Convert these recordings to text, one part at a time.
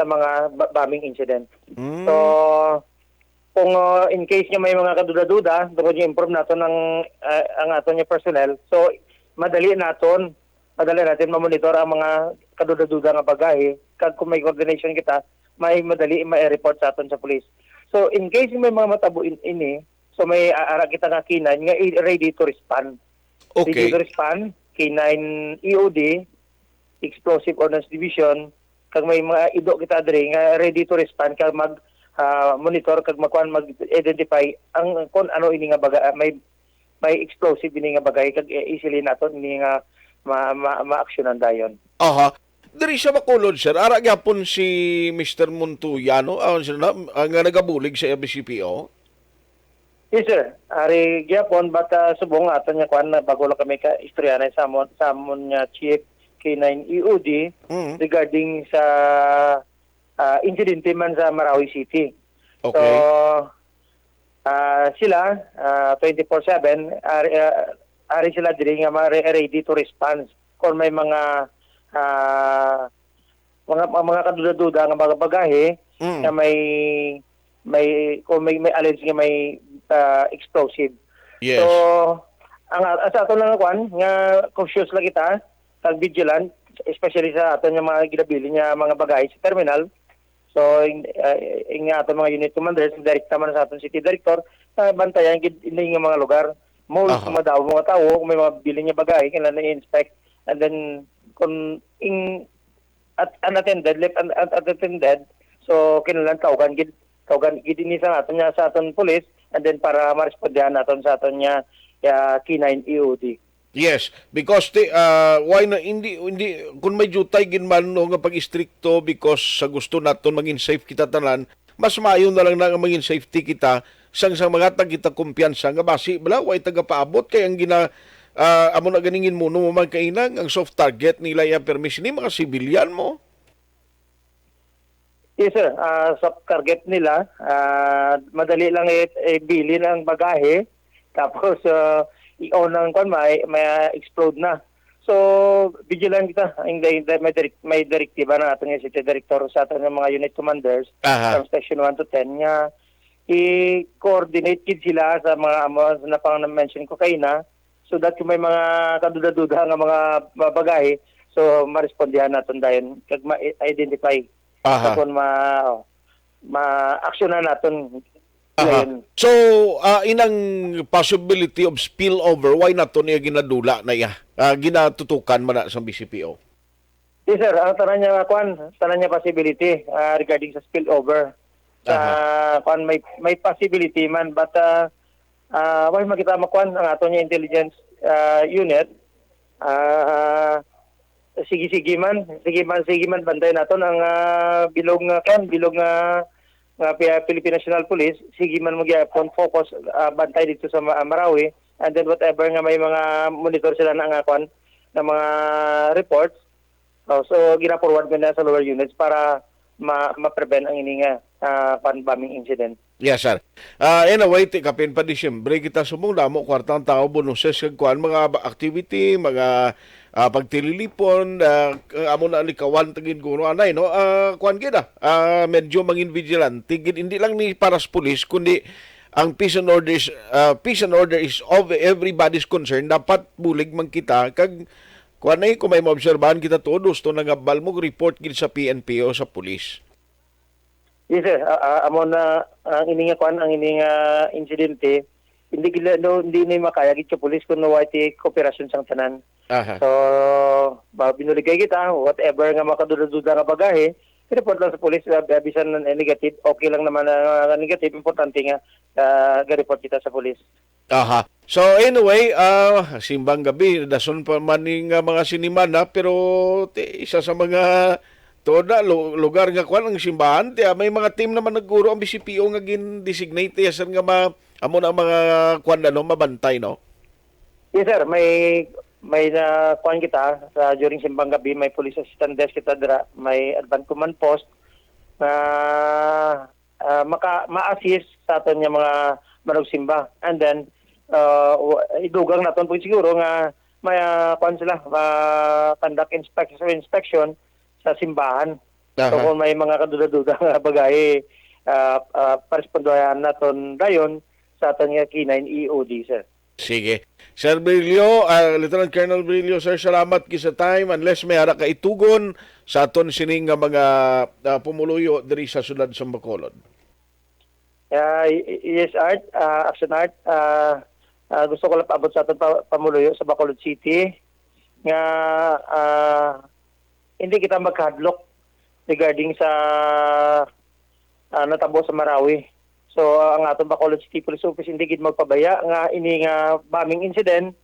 sa mga bombing incident. Mm. So, kung uh, in case nga may mga kaduda-duda, doon yung improve nato ng uh, ang ato niya personnel. So, madali naton, madali natin mamonitor ang mga kaduda-duda nga bagahe. Kag kung may coordination kita, may madali ma-report sa aton sa police. So, in case may mga matabo in ini, so may aara kita nga kinan nga ready to respond. Okay. Ready to respond, K9 EOD, Explosive Ordnance Division, kag may mga ido kita diri nga ready to respond kag mag ah, monitor kag magkuan mag-identify ang kon ano ini nga baga may may explosive ini nga bagay kag eh, easily naton ini nga ma, ma, ma-actionan dayon. Aha. Diri siya makulod, sir. Ara gyapon si Mr. Montuyano, ah, sir, na, ang nga nagabulig sa BCPO. Yes sir, ari gyapon uh, subong aton nga kuan na bago lang kami ka istorya na sa amon sa amon nga chief K9 EOD Mm. regarding sa ah, incidente man sa Marawi City. So, Okay. ah, sila, ah, 24-7, ari, ah, ari sila diri nga ready to respond kung may mga ah, mga mga kaduda-duda nga mga bagahe Mm. na may may kung may may alleged nga may ah, explosive. Yes. So, ang ang sa ato lang kwan nga cautious lang kita, vigilant, especially sa ato nga mga ginabili nga mga bagay sa terminal. So, in, uh, ato mga unit commanders, direct naman sa aton city director, uh, bantayan gid ini nga mga lugar. Mo Aha. kung madaw mga tao, kung may mga bili nga bagay, kailangan na-inspect. And then, kung in, at unattended, left un, un, unattended, so kinahanglan tawgan gid tawgan gid ini sa aton nya sa aton police and then para marespondihan naton sa aton nya ya K9 EOD. Yes, because the, uh, why na hindi hindi kung may jutay ginman no nga pag-istrikto because sa gusto naton maging safe kita tanan, mas maayo na lang na maging safety kita sang sa mga tag kita kumpiyansa nga basi bala way taga paabot kay ang gina uh, amo na ganingin mo no man kainang ang soft target nila ya permission ni mga sibilyan mo. Yes sir, Ah, sa target nila, ah, madali lang i- ibili ng bagahe. Tapos uh, i-on ng kwan may, may explode na. So, vigilant kita. May, direct, may direktiba na ating city director sa ating mga unit commanders Aha. from station 1 to 10 nga i-coordinate kid sila sa mga amo na pang mention ko kayo na so that kung may mga kaduda-duda nga mga bagahe so marespondihan natin dayon kag ma-identify Aha. kung ma ma-actionan natin Aha. So, ah, inang possibility of spillover, why na to niya ginadula na ya? Ah, ginatutukan man na sa BCPO. Yes sir, ang tanan niya kwan, tanan niya possibility ah, regarding sa spillover. Sa kwan may may possibility man but uh, uh, why makita makwan ang ato niya intelligence ah, unit ah sige sige man, sige man sige man bantay naton ang ah, bilog nga kwan, bilog nga nga Pi- Philippine National Police, sige man magyapon focus ah, bantay dito sa Ma- Marawi and then whatever nga may mga monitor sila na nga kwan na mga reports Oh, so gina-forward ko na sa lower units para ma- ma-prevent ang ini nga ah, pan-bombing incident. Yes, sir. Ah, anyway, ti kapin pa Disyembre kita sumong damo kwartang tao bonuses kag kuan mga activity, mga ah, pagtililipon, ah, amo na likawan tagid kuno anay no. Kuan gid ah. Ah, medyo mangin vigilante gid hindi lang ni para sa pulis kundi ang peace and order is ah, peace and order is of everybody's concern dapat bulig man kita kag kuan ay kung may maobserbahan kita todos to nagabal mo report gid sa PNP o sa pulis. Yes sir, ah, amo na ang ini nga kwan ang ini nga insidente hindi gila no, hindi ni makaya gid sa police kun no ti cooperation sang tanan. Aha. So ba binuligay kita whatever nga makaduda-duda nga bagahe report lang sa police uh, bisan na negative okay lang naman na negative importante nga uh, ga-report kita sa police. Aha. So anyway, ah simbang gabi, dason pa man ning ah, mga sinimana pero ti, isa sa mga toda lu- lugar nga kwan ang simbahan ti ah, may mga team naman nagguro ang BCPO nga gin designate yasan nga ma amo na mga kwan ano mabantay no. Yes sir, may may na kuan kita sa during simbang gabi may police assistant desk kita dira, may advance command post na ah, maka ma-assist sa aton nga mga manugsimba. And then uh, idugang naton po siguro nga may uh, kuan sila ma conduct inspection inspection sa simbahan So Aha. kung may mga kaduda-duda nga bagay, uh, uh, parespondohan naton dayon sa nga K9 EOD, sir. Sige. Sir Brillo, ah, Lieutenant Colonel Brillo, sir, salamat ki sa time. Unless may ara ka itugon sa aton sining nga mga ah, pumuluyo diri sa sulad sa Bacolod. Uh, yes, Art, uh, Action Art, uh, uh, gusto ko lang paabot sa aton pa- pamuluyo sa Bacolod City nga uh, hindi kita magkahadlok regarding sa uh, natabo sa Marawi. So uh, ang aton Bacolod City Police Office hindi gid magpabaya nga ini nga bombing incident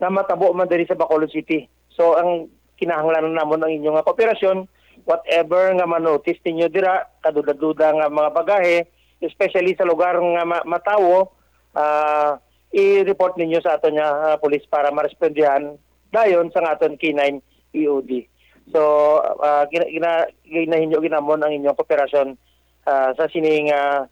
na matabo man diri sa Bacolod City. So ang kinahanglan namon ang inyong kooperasyon whatever nga manotice ninyo dira kaduda-duda nga mga bagahe especially sa lugar nga ma- matawo ah, i-report ninyo sa aton nga ah, police para marespondihan dayon sa aton K9 EOD. So uh, gina, gina, ginahinyo ginamon ang inyong kooperasyon ah, sa sining uh,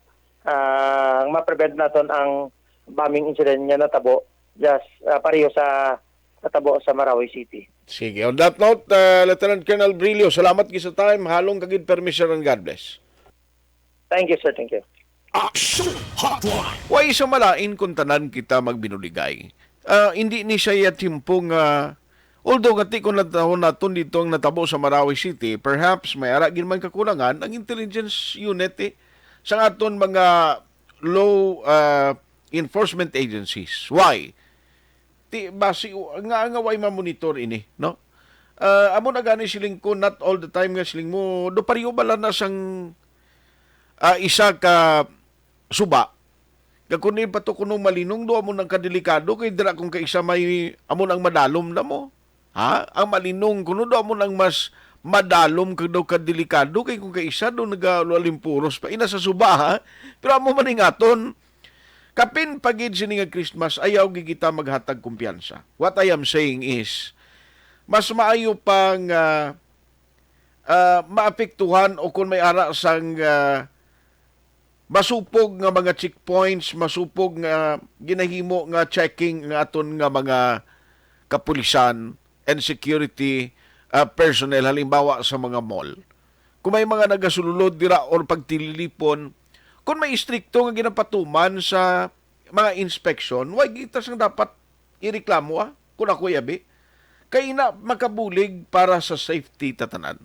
ma-prevent naton ang bombing incident nga natabo just ah, pareho sa natabo sa Marawi City. Sige. On that note, ah, Lieutenant Colonel Brillo, salamat ki sa time. Halong kagid permission and God bless. Thank you, sir. Thank you. Action Hotline. Way sa malain kung tanan kita magbinuligay. Ah, hindi ni siya yatimpong uh, although gati kung natahon naton dito ang natabo sa Marawi City, perhaps may ara gin man kakulangan ang intelligence unit eh, sa aton mga law ah, enforcement agencies. Why? Ti basi nga nga way ma-monitor ini, no? Ah, amo na gani siling ko not all the time nga siling mo do pariyo bala na sang ah, isa ka suba Kakunin pa to kunong malinong do amo nang kadelikado kay dira kung kaisa may amo nang madalom na mo. Ha? Ang malinong kuno do amo nang mas madalom kag daw kadelikado kay kung kaisa do nagalimpuros pa ina sa suba ha. Pero amo maning aton kapin pagid sini nga Christmas ayaw gigita maghatag kumpiyansa. What I am saying is mas maayo pang ah, ah, maapektuhan o kung may ara sang ah, masupog nga mga checkpoints, masupog nga ginahimo nga checking nga aton nga mga kapulisan and security uh, personnel halimbawa sa mga mall. Kung may mga nagasululod dira or pagtililipon, kung may istrikto nga ginapatuman sa mga inspection, why kita sang dapat ireklamo ah, kung ako yabi. Kay na makabulig para sa safety tatanan.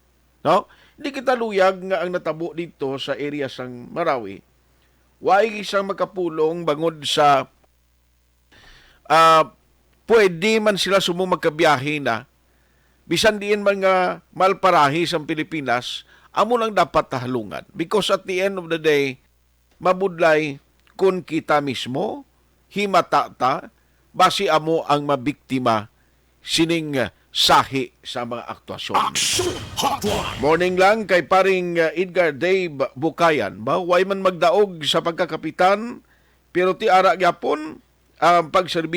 No? Hindi kita luyag nga ang natabo dito sa area sang Marawi. Why isang makapulong bangod sa ah pwede man sila sumo magkabiyahe na bisan diin man nga malparahi sa Pilipinas amo lang dapat tahalungan because at the end of the day mabudlay kung kita mismo himata ta basi amo ang mabiktima sining ah, sahi sa mga aktwasyon. Action. Morning lang kay paring uh, Edgar Dave Bukayan. Ba, way man magdaog sa pagkakapitan, pero ti ara gyapon ang pagserbi